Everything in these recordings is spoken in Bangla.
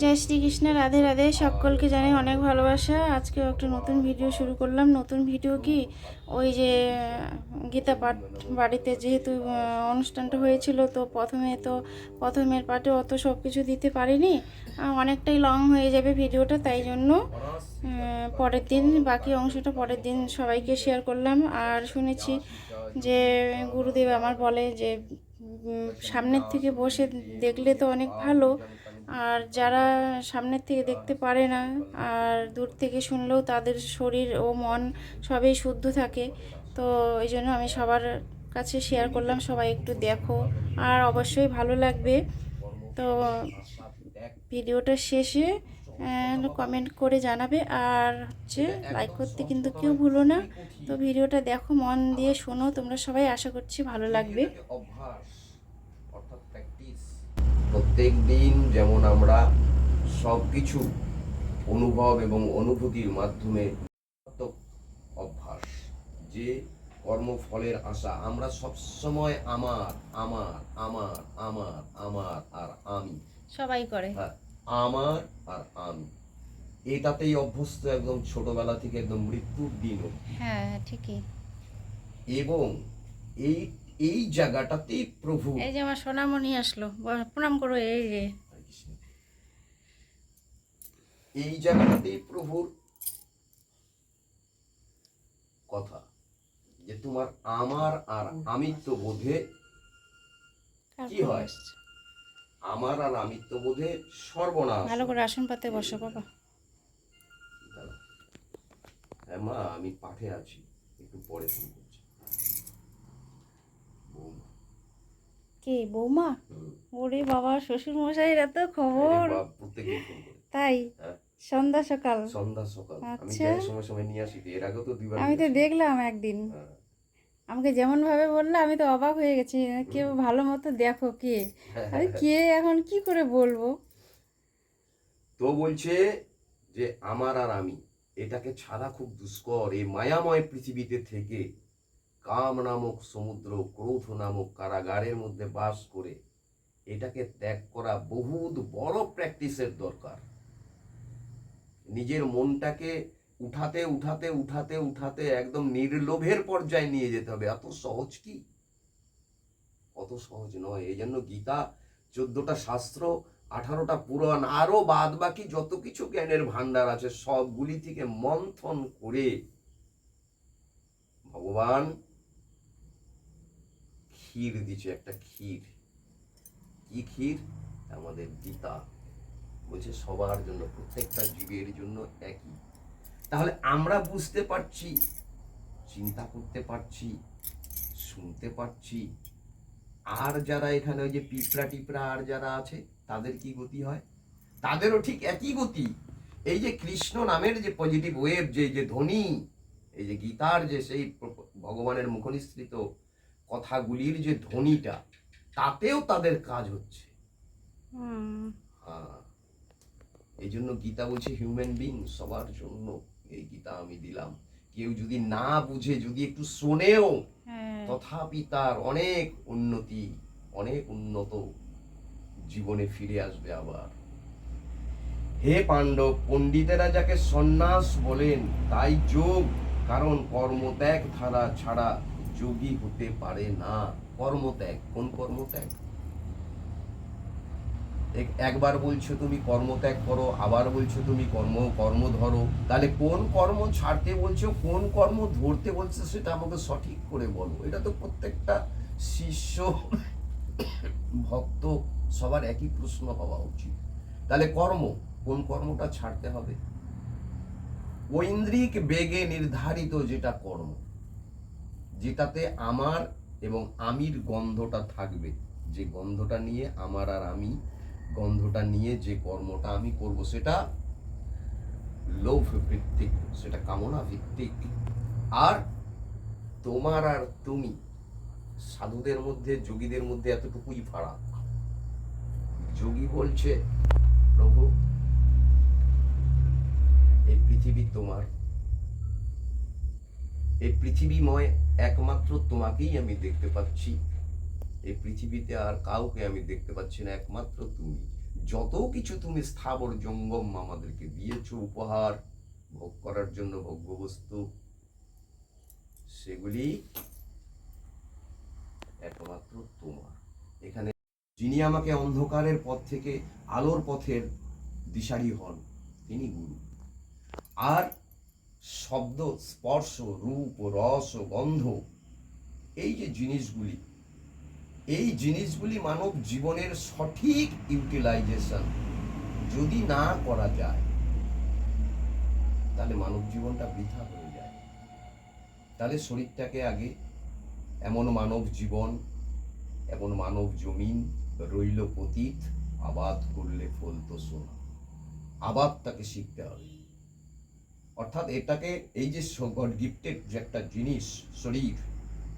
জয় শ্রীকৃষ্ণ, রাধে রাধে। সকলকে জানাই অনেক ভালোবাসা। আজকেও একটা নতুন ভিডিও শুরু করলাম। নতুন ভিডিও কি? ওই যে, গীতা পাঠ বাড়িতে যেহেতু অনুষ্ঠানটা হয়েছিল, তো প্রথমে তো, প্রথমের পার্টে অত সব কিছু দিতে পারিনি। অনেকটাই লং হয়ে যাবে ভিডিওটা, তাই জন্য পরের দিন, বাকি অংশটা পরের দিন সবাইকে শেয়ার করলাম। আর শুনেছি যে, গুরুদেব আমার বলে যে সামনের থেকে বসে দেখলে তো অনেক ভালো। আর যারা সামনের থেকে দেখতে পারে না আর দূর থেকে শুনলেও তাদের শরীর ও মন সবই শুদ্ধ থাকে, তো এই জন্য আমি সবার কাছে শেয়ার করলাম, সবাই একটু দেখো। আর অবশ্যই ভালো লাগবে। তো ভিডিওটা শেষে কমেন্ট করে জানাবে। আর হচ্ছে লাইক করতে কিন্তু কেউ ভুলো না। তো ভিডিওটা দেখো, মন দিয়ে শোনো। তোমরা সবাই আশা করছি ভালো লাগবে। প্রত্যেক দিন যেমন আমরা সব কিছু অনুভব এবং অনুভূতির মাধ্যমে অভ্যাস যে কর্মফলের আশা আমরা সব সময় আমার আমার আমার আমার আমার আর আমি। সবাই করে। হ্যাঁ আমার আর আমি। এটাতেই অভ্যস্ত একদম ছোটবেলা থেকে একদম মৃত্যুর দিন। হ্যাঁ ঠিকই। এবং এই এই জায়গাটাতেই প্রভু এই যে আমার সোনামণি আসলো প্রণাম করো এই যে। এই জায়গাটাতেই প্রভুর কথা যে তোমার আমার আর আমিত্ব বোধে কি হয়? আমার আর আমিত্ব বোধে সর্বনাশ। ভালো করে আসন পাতে বসো বাবা। হ্যাঁ মা আমি পাঠে আছি একটু পরে ফোন করছি বৌমা। কে? বৌমা? ওরে বাবা শ্বশুর মশাইর এত খবর। তাই? হ্যাঁ। সন্ধ্যা সকাল। সন্ধ্যা সকাল। আমি আচ্ছা। সময় সময় নিয়ে আসি এর আগেও তো দুইবার আমি তো দেখলাম একদিন। হ্যাঁ। আমাকে যেমন ভাবে বলল আমি তো অবাক হয়ে গেছি কেউ ভালো মতো দেখো কে? আরে কে এখন কি করে বলব? তো বলছে যে আমার আর আমি এটাকে ছাড়া খুব দুষ্কর। এই মায়াময় পৃথিবীতে থেকে কাম নামক সমুদ্র, ক্রোধ নামক কারাগারের মধ্যে বাস করে এটাকে ত্যাগ করা বহুত বড় প্র্যাকটিসের দরকার। নিজের মনটাকে উঠাতে উঠাতে উঠাতে উঠাতে একদম নির্লোভের পর্যায়ে নিয়ে যেতে হবে। এত সহজ কি? অত সহজ নয়। এই জন্য গীতা, চোদ্দটা শাস্ত্র, আঠারোটা পুরাণ আরও বাদ বাকি যত কিছু জ্ঞানের ভান্ডার আছে, সবগুলি থেকে মন্থন করে ভগবান ক্ষীর দিচ্ছে একটা ক্ষীর। কি ক্ষীর? আমাদের গীতা। বলছে সবার জন্য, প্রত্যেকটা জীবের জন্য একই। তাহলে আমরা বুঝতে পারছি, চিন্তা করতে পারছি, শুনতে পারছি, আর যারা এখানে ওই যে পিঁপড়া টিপড়া আর যারা আছে, তাদের কি গতি হয়? তাদেরও ঠিক একই গতি। এই যে কৃষ্ণ নামের যে পজিটিভ ওয়েভ যে যে ধ্বনি, এই যে গীতার যে সেই ভগবানের মুখনিসৃত কথাগুলির যে ধ্বনিটা তাতেও তাদের কাজ হচ্ছে। হ্যাঁ। এই জন্য গীতা বলছে হিউম্যান বিং সবার জন্য এই গীতা আমি দিলাম। কেউ যদি না বুঝে যদি একটু শোনেও হ্যাঁ। তথাপি তার অনেক উন্নতি অনেক উন্নত জীবনে ফিরে আসবে আবার। হে পাণ্ডব পণ্ডিতেরা যাকে সন্ন্যাস বলেন তাই যোগ কারণ কর্মত্যাগ ধারা ছাড়া যোগী হতে পারে না। কর্মত্যাগ। কোন কর্মত্যাগ? একবার বলছো তুমি কর্মত্যাগ করো, আবার বলছো তুমি কর্ম কর্ম ধরো। তাহলে কোন কর্ম ছাড়তে বলছো, কোন কর্ম ধরতে বলছো সেটা আমাকে সঠিক করে বলো। এটা তো প্রত্যেকটা শিষ্য, ভক্ত, সবার একই প্রশ্ন হওয়া উচিত। তাহলে কর্ম, কোন কর্মটা ছাড়তে হবে? ঐন্দ্রিক বেগে নির্ধারিত যেটা কর্ম। যেটাতে আমার এবং আমির গন্ধটা থাকবে। যে গন্ধটা নিয়ে আমার আর আমি, গন্ধটা নিয়ে যে কর্মটা আমি করব সেটা লোভ ভিত্তিক, সেটা কামনা ভিত্তিক। আর তোমার আর তুমি, সাধুদের মধ্যে, যোগীদের মধ্যে এতটুকুই ফারাক। যোগী বলছে, প্রভু, এই পৃথিবী তোমার। এই পৃথিবীময় একমাত্র তোমাকেই আমি দেখতে পাচ্ছি। এই পৃথিবীতে আর কাউকে আমি দেখতে পাচ্ছি না, একমাত্র তুমি। যত কিছু তুমি স্থাবর জঙ্গম আমাদেরকে দিয়েছ উপহার, ভোগ করার জন্য ভোগ্যবস্তু, সেগুলি একমাত্র তোমার। এখানে যিনি আমাকে অন্ধকারের পথ থেকে আলোর পথের দিশারি হন, তিনি গুরু। আর শব্দ, স্পর্শ, রূপ, রস, গন্ধ, এই যে জিনিসগুলি, এই জিনিসগুলি মানব জীবনের সঠিক ইউটিলাইজেশন যদি না করা যায়, তাহলে মানব জীবনটা বৃথা হয়ে যায়। তাহলে শরীরটাকে আগে এমন মানব জীবন, এমন মানব জমিন রইল পতীত, আবাদ করলে ফলতো সোনা আবাদটাকে শিখতে হবে। অর্থাৎ এটাকে এই যে গড গিফটেড যে একটা জিনিস, শরীর,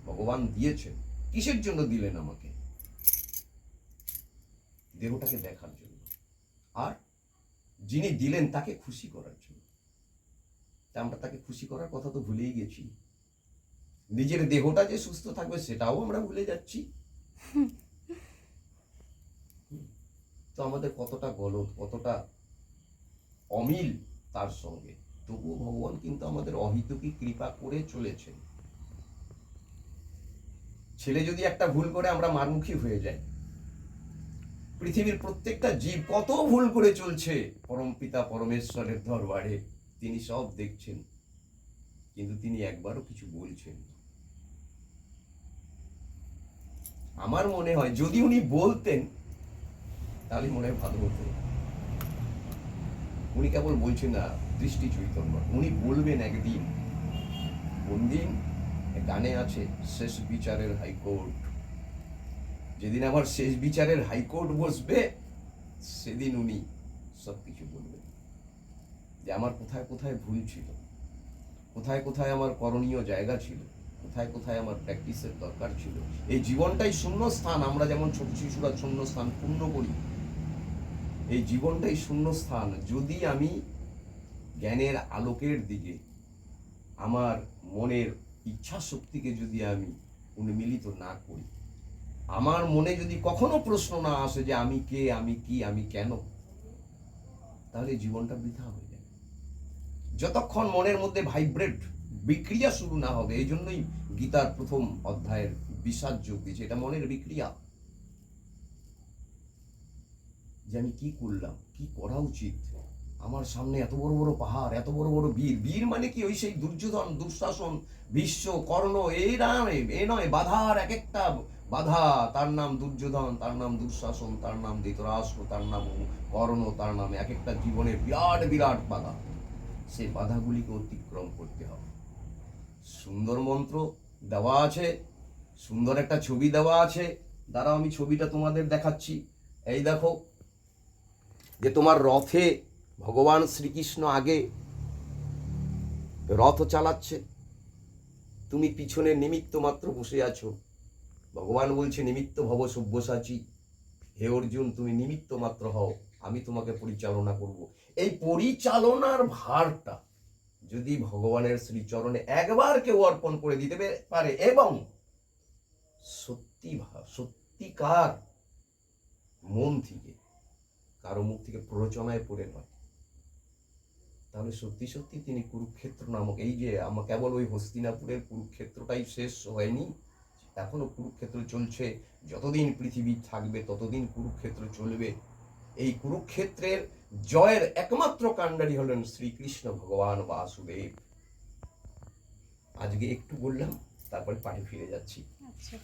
ভগবান দিয়েছেন, কিসের জন্য দিলেন আমাকে? দেহটাকে দেখার জন্য। আর যিনি দিলেন তাকে খুশি করার জন্য। তা আমরা তাকে খুশি করার কথা তো ভুলেই গেছি। নিজের দেহটা যে সুস্থ থাকবে সেটাও আমরা ভুলে যাচ্ছি। তো আমাদের কতটা গলত, কতটা অমিল তার সঙ্গে। তবুও ভগবান কিন্তু আমাদের অহিতকি কৃপা করে চলেছেন। ছেলে যদি একটা ভুল করে, আমরা মারমুখী হয়ে যাই। পৃথিবীর প্রত্যেকটা জীব কত ভুল করে চলছে। পরম পিতা পরমেশ্বরের দরবারে তিনি সব দেখছেন, কিন্তু তিনি একবারও কিছু বলছেন আমার মনে হয়, যদি উনি বলতেন, তাহলে মনে হয় ভালো হতো। উনি কেবল বলছেন না, দৃষ্টি চৈতন্য। উনি বলবেন একদিন, কোন দিন? গানে আছে শেষ বিচারের হাইকোর্ট। যেদিন আমার শেষ বিচারের হাইকোর্ট বসবে, সেদিন উনি সব কিছু বলবেন। যে আমার কোথায় কোথায় ভুল ছিল, কোথায় কোথায় আমার করণীয় জায়গা ছিল, কোথায় কোথায় আমার প্র্যাকটিসের দরকার ছিল। এই জীবনটাই শূন্য স্থান আমরা যেমন ছোট শিশুরা শূন্য স্থান পূর্ণ করি এই জীবনটাই শূন্য স্থান যদি আমি জ্ঞানের আলোকের দিকে, আমার মনের ইচ্ছা শক্তিকে যদি আমি উন্মিলিত না করি, আমার মনে যদি কখনো প্রশ্ন না আসে যে আমি কে, আমি কি, আমি কেন, তাহলে জীবনটা বৃথা হয়ে যাবে। যতক্ষণ মনের মধ্যে ভাইব্রেট বিক্রিয়া শুরু না হবে, এই জন্যই গীতার প্রথম অধ্যায়ের বিষাদ যোগ দিয়েছে। এটা মনের বিক্রিয়া। যে আমি কি করলাম? কি করা উচিত? আমার সামনে এত বড় বড় পাহাড়, এত বড় বড় বীর। বীর মানে কি? ওই সেই দুর্যোধন, দুঃশাসন, বিশ্ব কর্ণ, এই নয় এ নয়, বাধার এক একটা বাধা। তার নাম দুর্যোধন, তার নাম দুঃশাসন, তার নাম ধৃতরাষ্ট্র, তার নাম কর্ণ, তার নাম এক একটা জীবনের বিরাট বিরাট বাধা। সেই বাধাগুলিকে অতিক্রম করতে হবে। সুন্দর মন্ত্র দেওয়া আছে, সুন্দর একটা ছবি দেওয়া আছে। দাঁড়াও, আমি ছবিটা তোমাদের দেখাচ্ছি। এই দেখো যে তোমার রথে ভগবান শ্রীকৃষ্ণ আগে রথ চালাচ্ছে, তুমি পিছনে নিমিত্ত মাত্র বসে আছো। ভগবান বলছে, নিমিত্ত ভব সব্যসাচী। হে অর্জুন, তুমি নিমিত্ত মাত্র হও, আমি তোমাকে পরিচালনা করব। এই পরিচালনার ভারটা যদি ভগবানের শ্রীচরণে একবার কেউ অর্পণ করে দিতে পারে, এবং সত্যি সত্যিকার মন থেকে কারও মুখ থেকে প্ররোচনায় পড়ে নয়। তাহলে সত্যি সত্যি তিনি কুরুক্ষেত্র নামক এই যে আমার কেবল ওই হস্তিনাপুরের কুরুক্ষেত্রটাই শেষ হয়নি, এখনও কুরুক্ষেত্র চলছে, যতদিন পৃথিবী থাকবে ততদিন কুরুক্ষেত্র চলবে। এই কুরুক্ষেত্রের জয়ের একমাত্র কাণ্ডারি হলেন শ্রীকৃষ্ণ ভগবান বাসুদেব। আজকে একটু বললাম, তারপরে পাঠে ফিরে যাচ্ছি। আচ্ছা